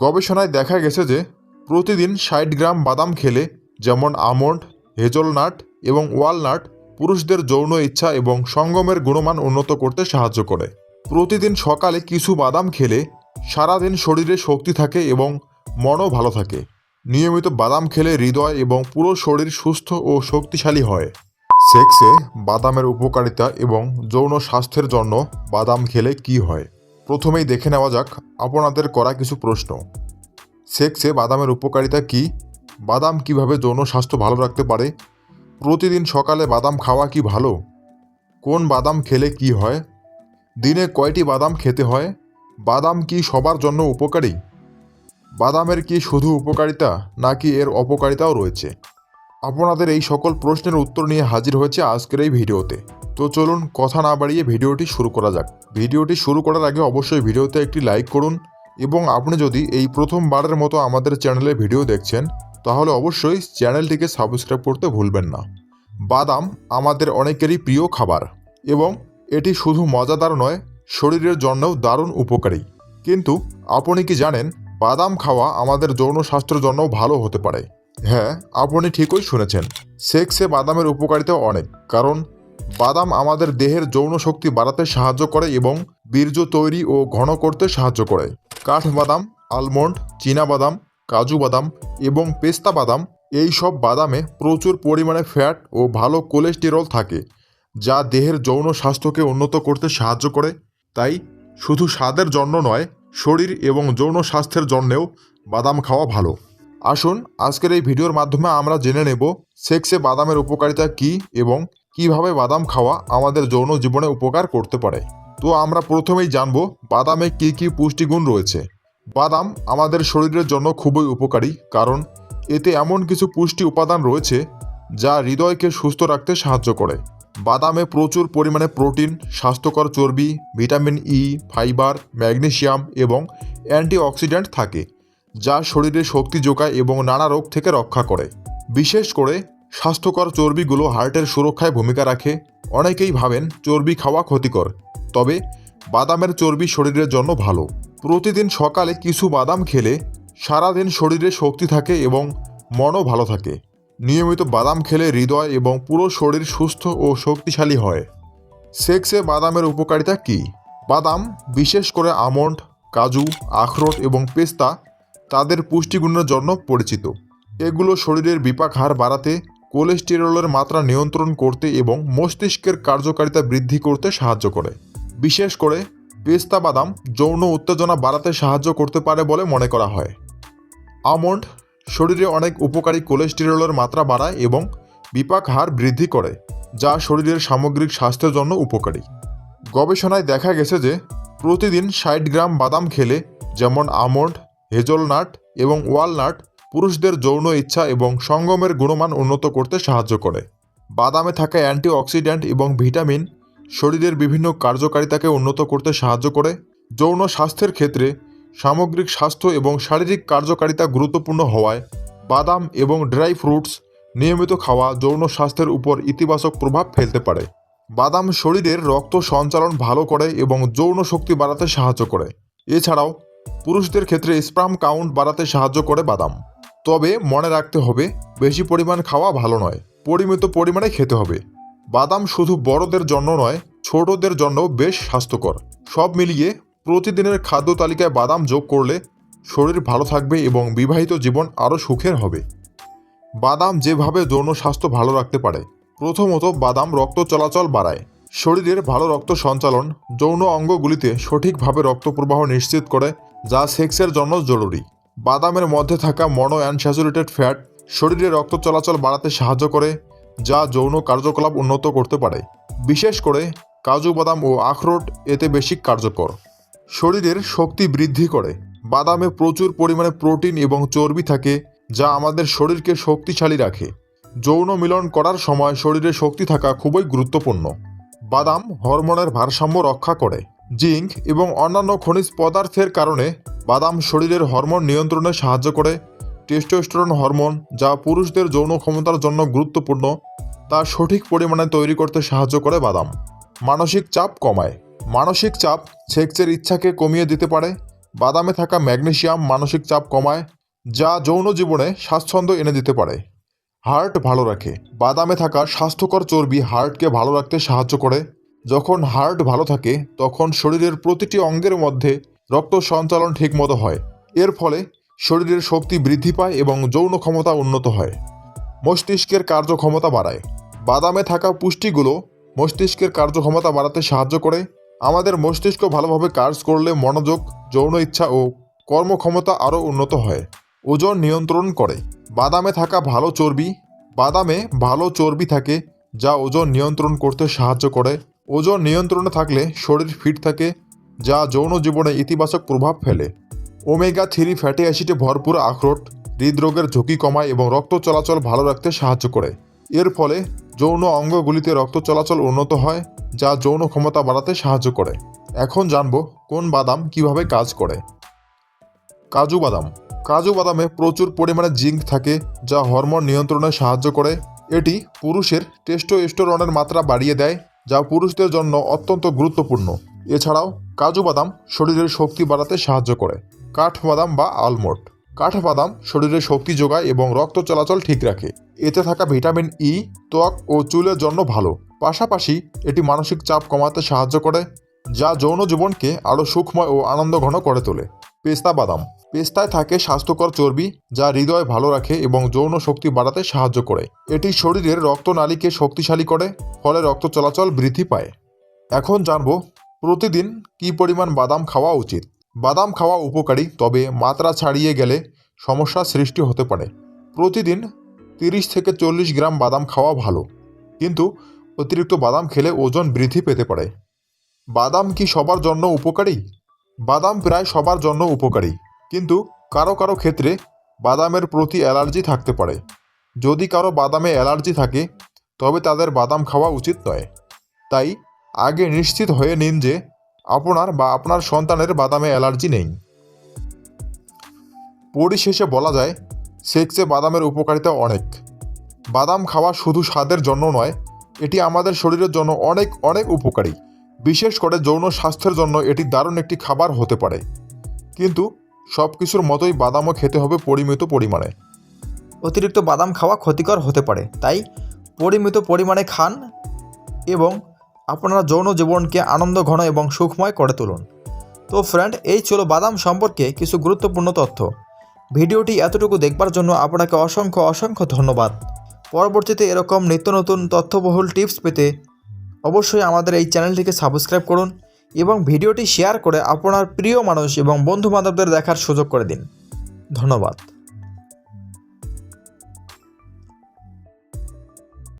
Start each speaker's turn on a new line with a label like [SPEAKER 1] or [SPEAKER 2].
[SPEAKER 1] গবেষণায় দেখা গেছে যে প্রতিদিন ষাট গ্রাম বাদাম খেলে যেমন আমন্ড, হেজলনাট এবং ওয়ালনাট পুরুষদের যৌন ইচ্ছা এবং সঙ্গমের গুণমান উন্নত করতে সাহায্য করে। প্রতিদিন সকালে কিছু বাদাম খেলে সারাদিন শরীরে শক্তি থাকে এবং মনও ভালো থাকে। নিয়মিত বাদাম খেলে হৃদয় এবং পুরো শরীর সুস্থ ও শক্তিশালী হয়। সেক্সে বাদামের উপকারিতা এবং যৌন স্বাস্থ্যের জন্য বাদাম খেলে কি হয়? প্রথমেই দেখে নেওয়া যাক আপনাদের করা কিছু প্রশ্ন। সেক্সে বাদামের উপকারিতা কি? বাদাম কীভাবে যৌন স্বাস্থ্য ভালো রাখতে পারে? প্রতিদিন সকালে বাদাম খাওয়া কি ভালো? কোন বাদাম খেলে কি হয়? দিনে কয়টি বাদাম খেতে হয়? বাদাম কি সবার জন্য উপকারী? বাদামের কি শুধু উপকারিতা নাকি এর অপকারিতাও রয়েছে? আপনাদের এই সকল প্রশ্নের উত্তর নিয়ে হাজির হয়েছে আজকের এই ভিডিওতে। তো চলুন কথা না বাড়িয়ে ভিডিওটি শুরু করা যাক। ভিডিওটি শুরু করার আগে অবশ্যই ভিডিওতে একটি লাইক করুন এবং আপনি যদি এই প্রথমবারের মতো আমাদের চ্যানেলে ভিডিও দেখছেন, তাহলে অবশ্যই চ্যানেলটিকে সাবস্ক্রাইব করতে ভুলবেন না। বাদাম আমাদের অনেকেরই প্রিয় খাবার এবং এটি শুধু মজাদার নয়, শরীরের জন্যও দারুণ উপকারী। কিন্তু আপনি কি জানেন, বাদাম খাওয়া আমাদের যৌন স্বাস্থ্যের জন্যও ভালো হতে পারে। হ্যাঁ আপনি ঠিকই শুনেছেন। সেক্সে বাদামের উপকারিতা অনেক, কারণ বাদাম আমাদের দেহের যৌন শক্তি বাড়াতে সাহায্য করে এবং বীর্য তৈরি ও ঘন করতে সাহায্য করে। কাঠবাদাম আলমন্ড বাদাম, কাজু বাদাম এবং পেস্তা বাদাম, এই সব বাদামে প্রচুর পরিমাণে ফ্যাট ও ভালো কোলেস্টেরল থাকে, যা দেহের যৌন স্বাস্থ্যকে উন্নত করতে সাহায্য করে। তাই শুধু স্বাদের জন্য নয়, শরীর এবং যৌন স্বাস্থ্যের জন্যেও বাদাম খাওয়া ভালো। আসুন, আজকের এই ভিডিওর মাধ্যমে আমরা জেনে নেব সেক্সে বাদামের উপকারিতা কী এবং কীভাবে বাদাম খাওয়া আমাদের যৌন জীবনে উপকার করতে পারে। তো আমরা প্রথমেই জানব বাদামে কী কী পুষ্টিগুণ রয়েছে। বাদাম আমাদের শরীরের জন্য খুবই উপকারী কারণ এতে এমন কিছু পুষ্টি উপাদান রয়েছে যা হৃদয়কে সুস্থ রাখতে সাহায্য করে। বাদামে প্রচুর পরিমাণে প্রোটিন, স্বাস্থ্যকর চর্বি, ভিটামিন ই ফাইবার, ম্যাগনেশিয়াম এবং অ্যান্টিঅক্সিডেন্ট থাকে। যা শরীরে শক্তি যোগায় এবং নানা রোগ থেকে রক্ষা করে। বিশেষ করে স্বাস্থ্যকর চর্বিগুলো হার্টের সুরক্ষায় ভূমিকা রাখে। অনেকেই ভাবেন চর্বি খাওয়া ক্ষতিকর। তবে বাদামের চর্বি শরীরের জন্য ভালো। প্রতিদিন সকালে কিছু বাদাম খেলে সারাদিন শরীরে শক্তি থাকে এবং মনও ভালো থাকে। নিয়মিত বাদাম খেলে হৃদয় এবং পুরো শরীর সুস্থ ও শক্তিশালী হয়। সেক্সে বাদামের উপকারিতা কী? বাদাম, বিশেষ করে আমন্ড, কাজু, আখরোট এবং পেস্তা তাদের পুষ্টিগুণের জন্য পরিচিত। এগুলো শরীরের বিপাক হার বাড়াতে, কোলেস্টেরলের মাত্রা নিয়ন্ত্রণ করতে এবং মস্তিষ্কের কার্যকারিতা বৃদ্ধি করতে সাহায্য করে। বিশেষ করে, পেস্তা বাদাম যৌন উত্তেজনা বাড়াতে সাহায্য করতে পারে বলে মনে করা হয়। আমন্ড শরীরে অনেক উপকারী কোলেস্টেরলের মাত্রা বাড়ায় এবং বিপাক হার বৃদ্ধি করে, যা শরীরের সামগ্রিক স্বাস্থ্যের জন্য উপকারী। গবেষণায় দেখা গেছে যে, প্রতিদিন ষাট গ্রাম বাদাম খেলে, যেমন আমন্ড হেজলনাট এবং ওয়ালনাট পুরুষদের যৌন ইচ্ছা এবং সঙ্গমের গুণমান উন্নত করতে সাহায্য করে। বাদামে থাকা অ্যান্টিঅক্সিডেন্ট এবং ভিটামিন শরীরের বিভিন্ন কার্যকারিতাকে উন্নত করতে সাহায্য করে। যৌন স্বাস্থ্যের ক্ষেত্রে সামগ্রিক স্বাস্থ্য এবং শারীরিক কার্যকারিতা গুরুত্বপূর্ণ হওয়ায় বাদাম এবং ড্রাই ফ্রুটস নিয়মিত খাওয়া যৌন স্বাস্থ্যের উপর ইতিবাচক প্রভাব ফেলতে পারে। বাদাম শরীরের রক্ত সঞ্চালন ভালো করে এবং যৌন শক্তি বাড়াতে সাহায্য করে। এছাড়াও পুরুষদের ক্ষেত্রে স্প্রাম কাউন্ট বাড়াতে সাহায্য করে বাদাম। তবে মনে রাখতে হবে, বেশি পরিমাণ খাওয়া ভালো নয়, পরিমিত পরিমাণে খেতে হবে। বাদাম শুধু বড়দের জন্য নয়, ছোটদের জন্যও বেশ স্বাস্থ্যকর। সব মিলিয়ে প্রতিদিনের খাদ্য তালিকায় বাদাম যোগ করলে শরীর ভালো থাকবে এবং বিবাহিত জীবন আরও সুখের হবে। বাদাম যেভাবে যৌন স্বাস্থ্য ভালো রাখতে পারে, প্রথমত বাদাম রক্ত চলাচল বাড়ায়। শরীরের ভালো রক্ত সঞ্চালন যৌন অঙ্গগুলিতে সঠিকভাবে রক্ত প্রবাহ নিশ্চিত করে যা সেক্সের জন্য জরুরি। বাদামের মধ্যে থাকা মনো অ্যানস্যাচুরেটেড ফ্যাট শরীরে রক্ত চলাচল বাড়াতে সাহায্য করে, যা যৌন কার্যকলাপ উন্নত করতে পারে। বিশেষ করে কাজু বাদাম ও আখরোট এতে বেশি কার্যকর। শরীরের শক্তি বৃদ্ধি করে। বাদামে প্রচুর পরিমাণে প্রোটিন এবং চর্বি থাকে, যা আমাদের শরীরকে শক্তিশালী রাখে। যৌন মিলন করার সময় শরীরে শক্তি থাকা খুবই গুরুত্বপূর্ণ। বাদাম, হরমোনের ভারসাম্য রক্ষা করে, জিঙ্ক এবং অন্যান্য খনিজ পদার্থের কারণে বাদাম শরীরের হরমোন নিয়ন্ত্রণে সাহায্য করে। টেস্টোস্টেরন হরমোন, যা পুরুষদের যৌন ক্ষমতার জন্য গুরুত্বপূর্ণ, তা সঠিক পরিমাণে তৈরি করতে সাহায্য করে বাদাম। মানসিক চাপ কমায়। মানসিক চাপ সেক্সের ইচ্ছাকে কমিয়ে দিতে পারে। বাদামে থাকা ম্যাগনেশিয়াম মানসিক চাপ কমায়, যা যৌন জীবনে স্বাচ্ছন্দ্য এনে দিতে পারে। হার্ট ভালো রাখে। বাদামে থাকা স্বাস্থ্যকর চর্বি হার্টকে ভালো রাখতে সাহায্য করে। যখন হার্ট ভালো থাকে, তখন শরীরের প্রতিটি অঙ্গের মধ্যে রক্ত সঞ্চালন ঠিকমতো হয়। এর ফলে শরীরের শক্তি বৃদ্ধি পায় এবং যৌন ক্ষমতা উন্নত হয়। মস্তিষ্কের কার্যক্ষমতা বাড়ায়। বাদামে থাকা পুষ্টিগুলো মস্তিষ্কের কার্যক্ষমতা বাড়াতে সাহায্য করে। আমাদের মস্তিষ্ক ভালোভাবে কাজ করলে মনোযোগ, যৌন ইচ্ছা ও কর্মক্ষমতা আরও উন্নত হয়। ওজন নিয়ন্ত্রণ করে। বাদামে থাকা ভালো চর্বি, বাদামে ভালো চর্বি থাকে যা ওজন নিয়ন্ত্রণ করতে সাহায্য করে। ওজন নিয়ন্ত্রণে থাকলে শরীর ফিট থাকে, যা যৌন জীবনে ইতিবাচক প্রভাব ফেলে। ওমেগা থ্রি ফ্যাটি অ্যাসিডে ভরপুর আখরোট হৃদরোগের ঝুঁকি কমায় এবং রক্ত চলাচল ভালো রাখতে সাহায্য করে। এর ফলে যৌন অঙ্গগুলিতে রক্ত চলাচল উন্নত হয়, যা যৌন ক্ষমতা বাড়াতে সাহায্য করে। এখন জানব কোন বাদাম কীভাবে কাজ করে। কাজু বাদাম কাজু বাদামে প্রচুর পরিমাণে জিঙ্ক থাকে, যা হরমোন নিয়ন্ত্রণে সাহায্য করে। এটি পুরুষের টেস্টোস্টেরনের মাত্রা বাড়িয়ে দেয়, যা পুরুষদের জন্য অত্যন্ত গুরুত্বপূর্ণ। এছাড়াও, কাজু বাদাম শরীরের শক্তি বাড়াতে সাহায্য করে। কাঠবাদাম বা আলমন্ড। কাঠবাদাম শরীরে শক্তি যোগায় এবং রক্ত চলাচল ঠিক রাখে। এতে থাকা ভিটামিন ই ত্বক ও চুলের জন্য ভালো। পাশাপাশি, এটি মানসিক চাপ কমাতে সাহায্য করে, যা যৌন জীবনকে আরও সুখময় ও আনন্দঘন করে তোলে। পেস্তা বাদাম। পেস্তায় থাকে স্বাস্থ্যকর চর্বি যা হৃদয় ভালো রাখে এবং যৌন শক্তি বাড়াতে সাহায্য করে। এটি শরীরের রক্তনালীকে শক্তিশালী করে, ফলে রক্ত চলাচল বৃদ্ধি পায়। এখন জানব প্রতিদিন কি পরিমাণ বাদাম খাওয়া উচিত। বাদাম খাওয়া উপকারী, তবে মাত্রা ছাড়িয়ে গেলে সমস্যার সৃষ্টি হতে পারে। প্রতিদিন তিরিশ থেকে চল্লিশ গ্রাম বাদাম খাওয়া ভালো, কিন্তু অতিরিক্ত বাদাম খেলে ওজন বৃদ্ধি পেতে পারে। বাদাম কি সবার জন্য উপকারী? বাদাম প্রায় সবার জন্য উপকারী, কিন্তু কারও কারও ক্ষেত্রে বাদামের প্রতি অ্যালার্জি থাকতে পারে। যদি কারও বাদামে অ্যালার্জি থাকে, তবে তাদের বাদাম খাওয়া উচিত নয়। তাই আগে নিশ্চিত হয়ে নিন যে আপনার বা আপনার সন্তানের বাদামে অ্যালার্জি নেই। পরিশেষে বলা যায়, সেক্সে বাদামের উপকারিতা অনেক। বাদাম খাওয়া শুধু স্বাদের জন্য নয়, এটি আমাদের শরীরের জন্য অনেক অনেক উপকারী। বিশেষ করে যৌন স্বাস্থ্যের জন্য এটি দারুণ একটি খাবার হতে পারে। কিন্তু সব কিছুর মতোই বাদামও খেতে হবে পরিমিত পরিমাণে।
[SPEAKER 2] অতিরিক্ত বাদাম খাওয়া ক্ষতিকর হতে পারে, তাই পরিমিত পরিমাণে খান এবং আপনারা যৌন জীবনকে আনন্দ, ঘন এবং সুখময় করে তুলুন। তো ফ্রেন্ড এই ছিল বাদাম সম্পর্কে কিছু গুরুত্বপূর্ণ তথ্য। ভিডিওটি এতটুকু দেখবার জন্য আপনাকে অসংখ্য অসংখ্য ধন্যবাদ। পরবর্তীতে এরকম নিত্য নতুন তথ্যবহুল টিপস পেতে অবশ্যই আমাদের এই চ্যানেলটিকে সাবস্ক্রাইব করুন এবং ভিডিওটি শেয়ার করে আপনার প্রিয় মানুষ এবং বন্ধু বান্ধবদের দেখার সুযোগ করে দিন। ধন্যবাদ।